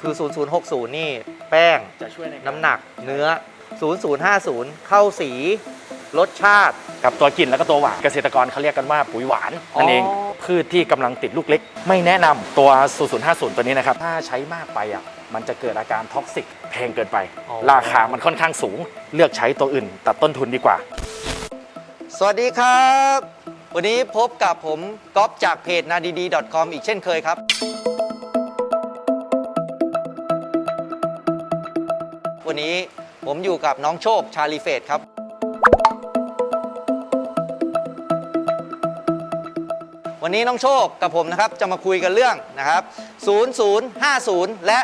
คือ 0060 นี่แป้งจะช่วยในการน้ำหนักเนื้อ 0050 เข้าสี รสชาติ กับตัวกลิ่นแล้วก็ตัวหวานเกษตรกรเขาเรียกกันว่าปุ๋ยหวานนั่นเองอ๋อพืชที่กำลังติดลูกเล็ก ไม่แนะนำตัว 0050 ตัวนี้นะครับ ถ้าใช้มากไปอะมันจะเกิดอาการท็อกซิกแพงเกินไป ราคามันค่อนข้างสูง เลือกใช้ตัวอื่น ตัดต้นทุนดีกว่า สวัสดีครับ วันนี้พบกับผมก๊อฟจากเพจนาดีดี .com อีกเช่นเคยครับ นนี้ผมอยู่กับน้องโชคชาลีเฟตครับ วันนี้น้องโชคกับผมนะครับจะมาคุยกันเรื่องนะครับ 0050 และ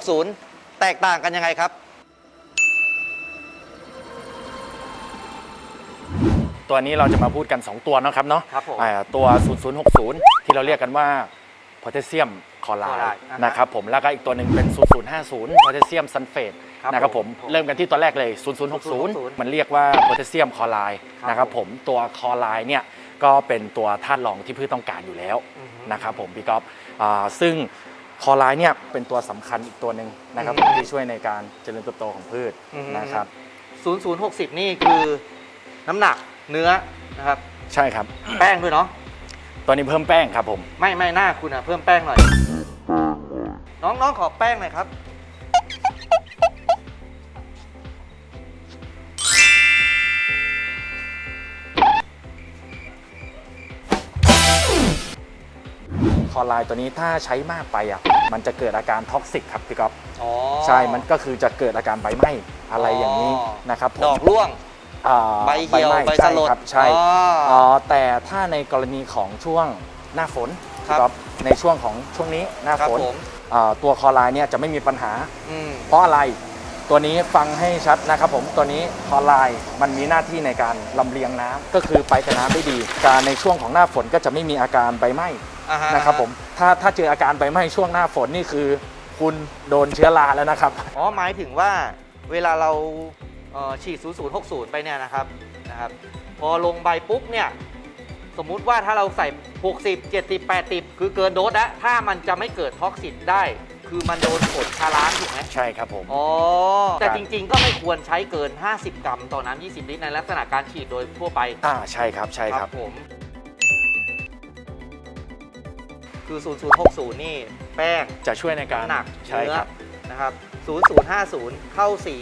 0060 แตกต่างกันยังไงครับ ตัวนี้เราจะมาพูดกัน 2 ตัวนะครับเนาะครับผม อ่าตัว 0060 ที่เราเรียกกันว่าโพแทสเซียม คลอไรคลอไรด์ด์อ่าฮะนะครับผมแล้วก็อีกตัวหนึ่งเป็น 0050โพแทสเซียมซัลเฟตครับนะครับผมผมเริ่มกันที่ตัวแรกเลย 0060 มันเรียกว่าโพแทสเซียมคลอไรด์ครับนะครับผมตัวคลอไรด์เนี่ยก็เป็นตัวธาตุรองที่พืชต้องการอยู่แล้วอือฮึนะครับผมพี่ก๊อฟอ่าซึ่งคลอไรด์เนี่ยเป็นตัวสำคัญอีกตัวหนึ่งนะครับอืมที่ช่วยในการเจริญเติบโตของพืชอืมนะครับ 0060 นี่คือน้ำหนักเนื้อนะครับ ใช่ครับ แป้งด้วยเนาะตัวนี้เพิ่มแป้งครับผม ไม่ไม่หน้าคุณอะเพิ่มแป้งหน่อย น้องน้องขอแป้งหน่อยครับ คลอไรด์ตัวนี้ถ้าใช้มากไปอะมันจะเกิดอาการท็อกซิกครับพี่ก๊อฟอ๋อใช่ มันก็คือจะเกิดอาการใบไหม้อะไรอย่างนี้อ๋อนะครับผมดอกร่วง อ่าใบเหี่ยวไหม้ใบสลดใช่ครับใช่อ๋ออ๋อแต่ถ้าในกรณีของช่วงหน้าฝนครับพี่ก๊อฟในช่วงของช่วงนี้หน้าครับฝน ผมอ่า ตัวคลอไรด์เนี่ยจะไม่มีปัญหาอืมเพราะอะไรตัวนี้ฟังให้ชัดนะครับผมตัวนี้คลอไรด์มันมีหน้าที่ในการลำเลียงน้ำก็คือไปกับน้ำได้ดี การในช่วงของหน้าฝนก็จะไม่มีอาการใบไหม้อ่าฮนะครับผมถ้าถ้าเจออาการใบไหม้ช่วงหน้าฝนนี่คือ คุณโดนเชื้อราแล้วนะครับอ๋อหมายถึงว่าเวลาเราเอ่อฉีด 0060 ไปเนี่ยนะครับนะครับ พอลงใบปุ๊บเนี่ย สมมุติว่าถ้าเราใส่ 60 70 80 คือเกินโดสแล้วถ้ามันจะไม่เกิดท็อกซินได้ คือมันโดนผลชาล้างถูกไหมใช่ครับผม อ๋อ แต่จริงๆ ก็ไม่ควรใช้เกิน 50 กรัมต่อน้ำ20 ลิตรในลักษณะการฉีดโดยทั่วไปอ่าใช่ครับใช่ครับ ผม คือ 0060 นี่ แป้งจะช่วยในการน้ำหนักใช่เนื้อครับนะครับ 0050 เข้าสี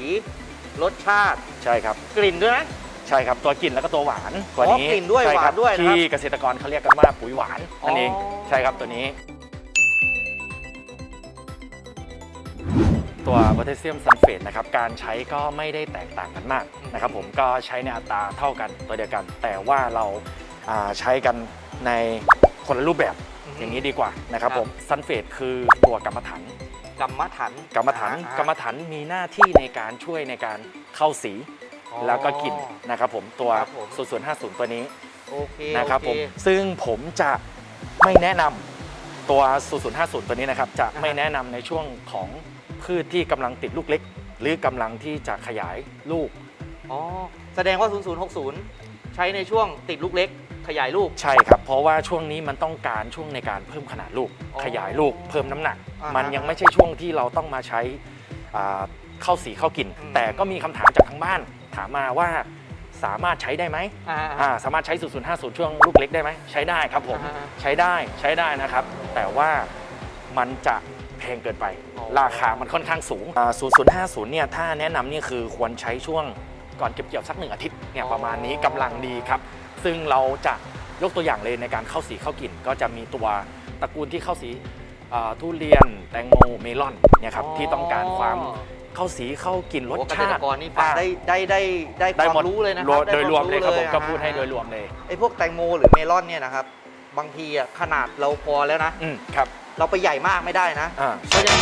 รสชาติใช่ครับ กลิ่นด้วยไหมใช่ครับตัวกลิ่นแล้วก็ตัวหวานตัวอ๋อนี้กลิ่นด้วยใช่ครับหวานด้วยนะครับที่เกษตรกรเขาเรียกกันว่าปุ๋ยหวานนั่นเองอ๋อ ใช่ครับตัวนี้ ตัวโพแทสเซียมซัลเฟตนะครับการใช้ก็ไม่ได้แตกต่างกันมากนะครับผมก็ใช้ในอัตราเท่ากันตัวเดียวกัน แต่ว่าเราอ่าใช้กันในคนละรูปแบบอย่างนี้ดีกว่านะครับผมซัลเฟตคือตัวกรรมฐาน กรรมฐานกรรมฐานอ่กรรมฐานมีหน้าที่ในการช่วยในการเข้าสี อ๋อแล้วก็กลิ่นนะครับผมตัวครับผม 0 0 5 0 ตัวนี้โอเคนะครับโอผมเซึ่งผมจะไม่แนะนำตัว 0050 ตัวนี้นะครับจะอ่าฮะไม่แนะนำในช่วงของพืชที่กำลังติดลูกเล็ก หรือกำลังที่จะขยายลูกอ๋อแสดงว่า 0060 ใช้ในช่วงติดลูกเล็ก ขยายลูก ใช่ครับ เพราะว่าช่วงนี้มันต้องการช่วงในการเพิ่มขนาดลูก อ๋อขยายลูก เพิ่มน้ำหนัก อ่าฮะมันยังไม่ใช่ช่วงที่เราต้องมาใช้อ่าเข้าสีเข้ากลิ่น อืม แต่ก็มีคำถามจากทางบ้าน ถามมาว่าสามารถใช้ได้ไหมอ่าอ่าสามารถใช้ 0050 ช่วงลูกเล็กได้ไหม ใช้ได้ครับผม อ่าฮะใช้ได้ใช้ได้นะครับ แต่ว่ามันจะแพงเกินไป อ๋อ ราคามันค่อนข้างสูงอ่า0050 เนี่ย ถ้าแนะนำนี่คือควรใช้ช่วงก่อนเก็บเกี่ยวสักหนึ่งอาทิตย์เนี่ยประมาณนี้กำลังดีครับ ซึ่งเราจะยกตัวอย่างเลยในการเข้าสีเข้ากลิ่น ก็จะมีตัวตระกูลที่เข้าสีอ่าทุเรียนแตงโมเมลอนเนี่ยครับที่ต้องการความ เข้าสีเข้ากลิ่นรสโอ้เกษชาตรติกรนี่ฟังอ่าได้ได้ได้ได้คได้วามหมดรู้เลยนะครรัวบมโดยรวมเลยครับผมไก็พูดให้อ่าโดยรวมเลยไอ้พวกแตงโมหรือเมลอนเนี่ยนะครับบางทีอะขนาดเราพอแล้วนะอืมครับ เราไปใหญ่มากไม่ได้นะอ่าเพราะฉะนั้น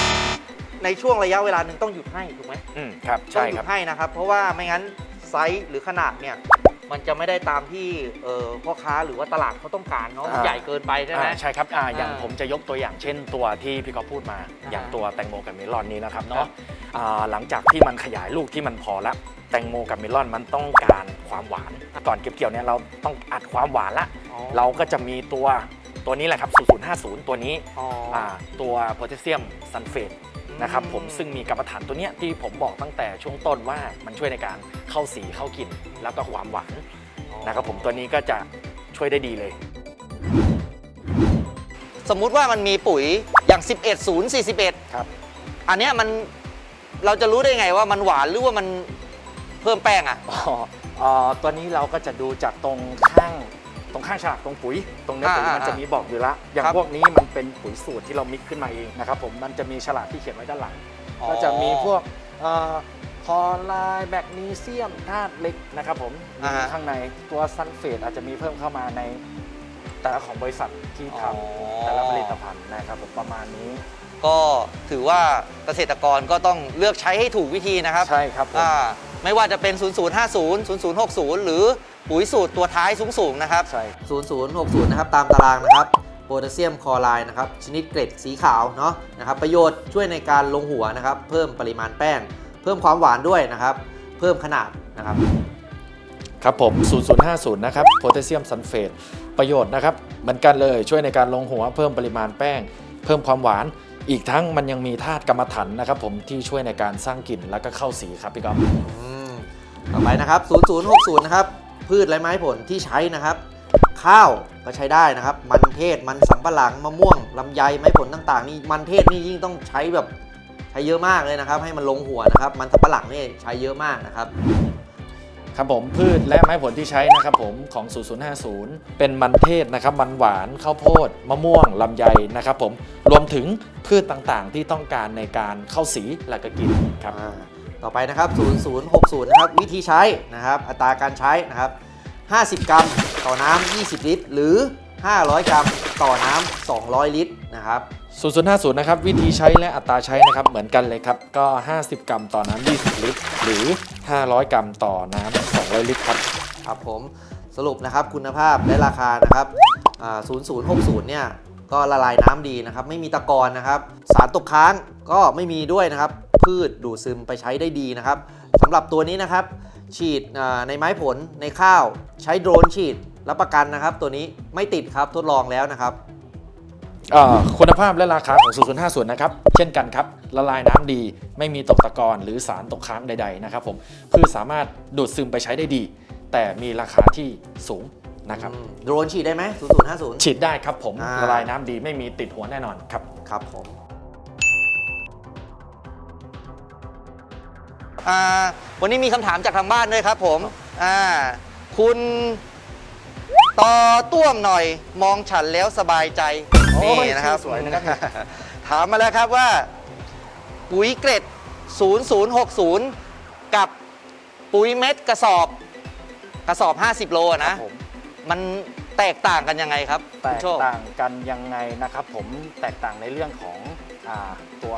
ในช่วงระยะเวลาหนึ่งต้องหยุดให้ถูกไหมอืมครับต้อใช่งหยุครัดบให้นะครับ เพราะว่าไม่งั้นไซส์หรือขนาดเนี่ย มันจะไม่ได้ตามที่เอ่อพ่อค้าหรือว่าตลาดเขาต้องการเนาะอ่า ใหญ่เกินไปใช่ไหม อ่าใช่ครับอ่าอย่างอ่าผมจะยกตัวอย่างเช่นตัวที่พี่ก็พูดมาอ่าอย่างตัวแตงโมกับเมลอนนี้นะครับครัเนาะบ อ่าหลังจากที่มันขยายลูกที่มันพอแล้วแตงโมกับเมลอนมันต้องการความหวาน ก่อนเก็บเกี่ยวเนี่ยเราต้องอัดความหวานละ อ๋อเราก็จะมีตัวตัวนี้แหละครับ 0050 ตัวนี้อ๋อออ่าตัวโพแทสเซียมซัลเฟต นะครับผมซึ่งมีกรรมฐานตัวเนี้ยที่ผมบอกตั้งแต่ช่วงต้นว่ามันช่วยในการเข้าสีเข้ากลิ่นแล้วก็ความหวานนะครับผมตัวนี้ก็จะช่วยได้ดีเลย สมมุติว่ามันมีปุ๋ยอย่าง 11 0 41 ครับ อันเนี้ยมันเราจะรู้ได้ไงว่ามันหวานหรือว่ามันเพิ่มแป้งอะ อ๋อเอ่อตัวนี้เราก็จะดูจากตรงข้าง ตรงข้างฉลากตรงปุ๋ย ตรงเนื้อปุ๋ยอ่ามันจะมีบอกอยู่ละอย่างครับพวกนี้มันเป็นปุ๋ยสูตรที่เรามิกขึ้นมาเองนะครับผมมันจะมีฉลากที่เขียนไว้ด้านหลังก็จะมีพวกเอ่อคลอไรด์แมกนีเซียมธาตุเหล็กนะครับผมอ่ามีฮะ ข้างในตัวซัลเฟตอาจจะมีเพิ่มเข้ามาในแต่ละของบริษัทที่ทอ๋อำแต่ละผลิตภัณฑ์นะครับผมประมาณนี้ก็ถือว่าเกษตรกรก็ต้องเลือกใช้ให้ถูกวิธีนะครับใช่ครับผม อ่า ไม่ว่าจะเป็น 0050 0060 หรือปุ๋ยสูตรตัวท้ายสูงๆนะครับ ใช่ 0060 นะครับ ตามตารางนะครับ โพแทสเซียมคลอไรด์นะครับ ชนิดเกล็ดสีขาวเนาะนะครับ ประโยชน์ช่วยในการลงหัวนะครับ เพิ่มปริมาณแป้ง เพิ่มความหวานด้วยนะครับ เพิ่มขนาดนะครับ ครับผม 0050 นะครับ โพแทสเซียมซัลเฟต ประโยชน์นะครับ เหมือนกันเลย ช่วยในการลงหัว เพิ่มปริมาณแป้ง เพิ่มความหวาน อีกทั้งมันยังมีธาตุกรรมฐานนะครับผม ที่ช่วยในการสร้างกลิ่นแล้วก็เข้าสีครับพี่ก๊อฟอืม ต่อไปนะครับ 0060 นะครับ พืชและไม้ผลที่ใช้นะครับ ข้าวก็ใช้ได้นะครับ มันเทศ มันสำปะหลัง มะม่วง ลำไย ไม้ผลต่างๆ นี่ มันเทศนี่ยิ่งต้องใช้แบบใช้เยอะมากเลยนะครับ ให้มันลงหัวนะครับ มันสำปะหลังนี่ใช้เยอะมากนะครับ ครับผมพืชและไม้ผลที่ใช้นะครับผมของ 0050 เป็นมันเทศนะครับ มันหวานข้าวโพด มะม่วงลำไยนะครับผมรวมถึงพืชต่างๆ ที่ต้องการในการเข้าสีและก็กินครับอ่า ต่อไปนะครับ 0060 นะครับ วิธีใช้นะครับ อัตราการใช้นะครับ 50 กรัมต่อน้ำ 20 ลิตร หรือ 500 กรัมต่อน้ำ 200 ลิตรนะครับ 0050 นะครับ วิธีใช้และอัตราใช้นะครับ เหมือนกันเลยครับ ก็ 50 กรัมต่อน้ำ 20 ลิตร หรือ 500 กรัมต่อน้ำ 200 ลิตรครับ ครับผม สรุปนะครับ คุณภาพและราคานะครับอ่า0060 เนี่ย ก็ละลายน้ำดีนะครับ ไม่มีตะกอนนะครับ สารตกค้างก็ไม่มีด้วยนะครับ พืชดูดซึมไปใช้ได้ดีนะครับสำหรับตัวนี้นะครับ ฉีดอ่าในไม้ผลในข้าวใช้โดรนฉีดรับประกันนะครับ ตัวนี้ไม่ติดครับทดลองแล้วนะครับเอ่อคุณภาพและราคาของ 0050นะครับ เช่นกันครับ ละลายน้ำดี ไม่มีตกตะกอนหรือสารตกค้างใด ๆ นะครับผมพืชสามารถดูดซึมไปใช้ได้ดี แต่มีราคาที่สูงนะครับอืมโดรนฉีดได้ไหม0050 ฉีดได้ครับผมอ่าละลายน้ำดีไม่มีติดหัวแน่นอนครับ ครับผม อ่าวันนี้มีคำถามจากทางบ้านด้วยครับผมอ่าคุณต่อต้วมหน่อยมองฉันแล้วสบายใจโอ้ยนี่นะครับชื่อสวยนะครับถามมาแล้วครับว่า ปุ๋ยเกล็ด 0060 กับปุ๋ยเม็ดกระสอบ กระสอบ 50 โลอะครันะบผมมันแตกต่างกันยังไงครับแตคุณกโชค ต่างกันยังไงนะครับผมแตกต่างในเรื่องของ อาตัว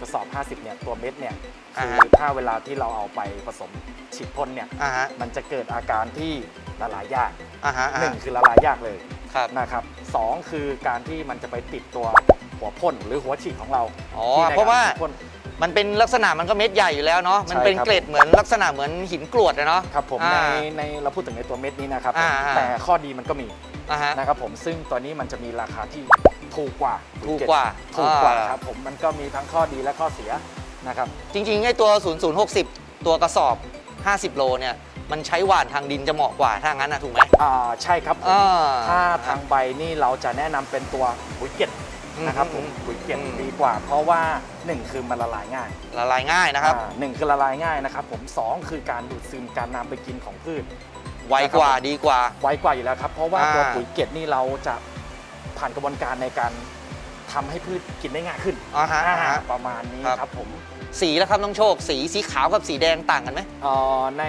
กระสอบ 50เนี่ยตัวเม็ดเนี่ยอ่าคือฮะ ถ้าเวลาที่เราเอาไปผสมฉีดพ่นเนี่ยอ่าฮะมันจะเกิดอาการที่ละลายยากอ่าฮะอ่าหนึ่ฮะงคือละลายยากเลยครับนะครับสองคือการที่มันจะไปติดตัวหัวพ่นหรือหัวฉีดของเราอ๋อที่ในเพราะว่ากฉีดพ่น มันเป็นลักษณะมันก็เม็ดใหญ่อยู่แล้วเนาะมันเป็นใช่ครับ เกล็ดเหมือนลักษณะเหมือนหินกรวดอะเนาะ ครับผมอ่าในในเราพูดถึงในตัวเม็ดนี้นะครับผมอ่าอ่า แต่ข้อดีมันก็มี อ่าฮะ นะครับผมซึ่งตัวนี้มันจะมีราคาที่ ถูกกว่าถูกกว่าถูกกว่าอ่าครับผมมันก็มีทั้งข้อดีและข้อเสียนะครับจริงๆไอ้ตัว 0060 ตัวกระสอบ 50 โลเนี่ยมันใช้หว่านทางดินจะเหมาะกว่าถ้างั้นนะถูกไหมอ่าใช่ครับผมอ่าถ้าทางใบนี่เราจะแนะนำเป็นตัวปุ๋ยเก็ดนะครับผมอืมปุ๋ยเก็ดอืมดีกว่า เพราะว่าหนึ่งคือมันละลายง่าย ละลายง่ายนะครับอ่าหนึ่งคือละลายง่ายนะครับผมสองคือการดูดซึมการนำไปกินของพืชไวกว่าดีกว่าไวกว่าอยู่แล้วครับ เพราะว่าอ่าตัวปุ๋ยเก็ดนี่เราจะ ผ่านกระบวนการในการทำให้พืชกินได้ง่ายขึ้นอ่าฮะอ่าฮะ ประมาณนี้ครับ ครับผมสีแล้วครับน้องโชค สีสีขาวกับสีแดงต่างกันไหม เอ่อใน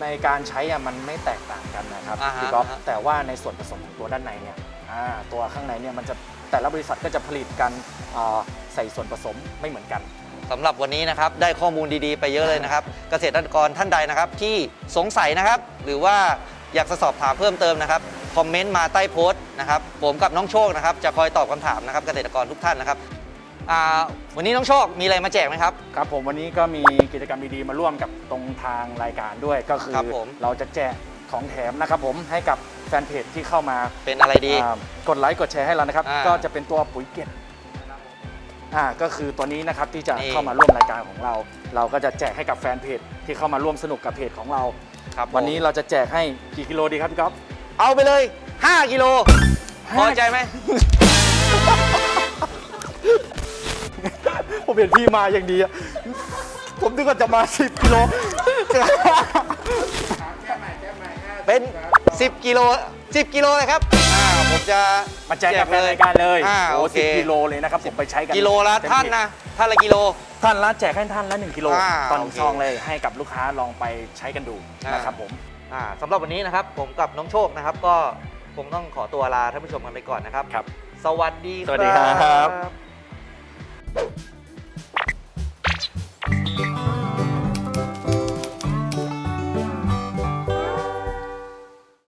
ในการใช้อะมันไม่แตกต่างกันนะครับอ่าฮะพี่ก๊อฟอ่าฮะ แต่ว่าในส่วนผสมของตัวด้านในเนี่ยอ่าตัวข้างในเนี่ยมันจะแต่ละบริษัทก็จะผลิตกันเอ่อใส่ส่วนผสมไม่เหมือนกัน สำหรับวันนี้นะครับได้ข้อมูลดีๆไปเยอะเลยนะครับ เกษตรกรท่านใดนะครับที่สงสัยนะครับ หรือว่าอยากจะสอบถามเพิ่มเติมนะครับ คอมเมนต์มาใต้โพสต์นะครับผมกับน้องโชคนะครับจะคอยตอบคำถามนะครับเกษตรกรทุกท่านนะครับอ่าวันนี้น้องโชคมีอะไรมาแจกไหมครับครับผมวันนี้ก็มีกิจกรรมดีๆมาร่วมกับตรงทางรายการด้วยก็คือครับผมเราจะแจกของแถมนะครับผมให้กับแฟนเพจที่เข้ามาเป็นอะไรดีอ่ากดไลค์กดแชร์ให้เรานะครับอ่าก็จะเป็นตัวปุ๋ยเก็ดอ่าก็คือตัวนี้นะครับที่จะนี่เข้ามาร่วมรายการของเรา เราก็จะแจกให้กับแฟนเพจที่เข้ามาร่วมสนุกกับเพจของเราครับวันนี้เราจะแจกให้กี่กิโลดีครับพี่ก๊อฟ เอาไปเลย 5 กิโลพอใจไหม ผมเห็นพี่มาอย่างดีอะผมนึกว่าจะมา 10กิโล เป็น 10 กิโล 10 กิโลเลยครับอ่าผมจะมาแจกกับแฟนรายการเลยอ่าโอ้โอเคสิบกิโลเลยนะครับผมไปใช้กันกิโลละเต็มท่านนะท่านละกิโล ท่านละแจกให้ท่านละ 1 กิโลอ่าตอนโอเคซองเลยให้กับลูกค้าลองไปใช้กันดูอ่าน นะครับผม สำหรับวันนี้นะครับ ผมกับน้องโชคนะครับ ก็คงต้องขอตัวลาท่านผู้ชมกันไปก่อนนะครับ ครับ สวัสดีสวัสดีครับ บ